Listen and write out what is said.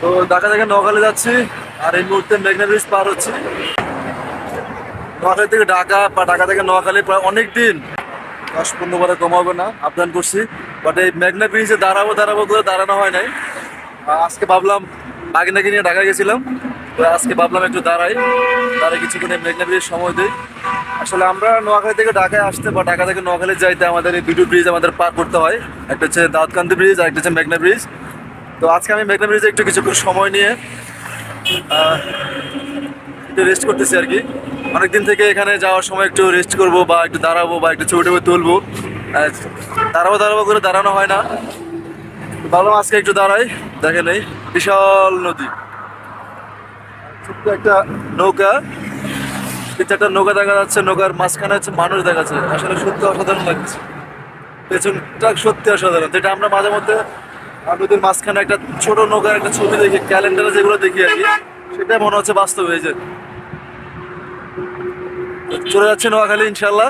তো ঢাকা থেকে নোয়াখালী যাচ্ছি, আর এই মুহূর্তে মেঘনা ব্রিজ পার হচ্ছি। নোয়াখালী থেকে ঢাকা বা ঢাকা থেকে নোয়াখালী প্রায় অনেক দিন, দশ পনেরো বারে কমাবো না আবদান করছি। বাট এই মেঘনা ব্রিজে দাঁড়াবো দাঁড়াবো করে দাঁড়ানো হয় নাই। আজকে ভাবলাম বাগিনাকে নিয়ে ঢাকা গেছিলাম। তো আজকে ভাবলাম একটু দাঁড়াই দাঁড়াই কিছুক্ষণ মেঘনা ব্রিজ সময় দিই। আসলে আমরা নোয়াখালী থেকে ঢাকায় আসতে বা ঢাকা থেকে নোয়াখালী যাইতে আমাদের এই দুটো ব্রিজ আমাদের পার করতে হয়। একটা হচ্ছে দাউদকান্দি ব্রিজ আর একটা হচ্ছে মেঘনা ব্রিজ তো আজকে আমি মেঘনা ব্রিজে একটু কিছুক্ষণ সময় নিয়ে একটু রেস্ট করতেছি আর কি। অনেকদিন থেকে এখানে যাওয়ার সময় একটু রেস্ট করব বা একটু দাঁড়াবো বা একটু ছবি টবি তুলবো। দাঁড়াবো দাঁড়াবো করে দাঁড়ানো হয় না। ভাবলাম আজকে একটু দাঁড়াই দেখেন এই বিশাল নদী। ছোট্ট একটা নৌকা। পিছনে একটা নৌকা দেখা যাচ্ছে, নৌকার মাঝখানে হচ্ছে মানুষ দেখা যাচ্ছে। আসলে সত্যি অসাধারণ লাগছে। পেছনটা সত্যি অসাধারণ। যেটা আমরা মাঝে মধ্যে নদীর মাঝখানে একটা ছোট নৌকার একটা ছবি দেখি, ক্যালেন্ডারে যেগুলো দেখি আর কি সেটাই মনে হচ্ছে বাস্তব হয়েছে চলে যাচ্ছে নোয়াখালী ইনশাল্লাহ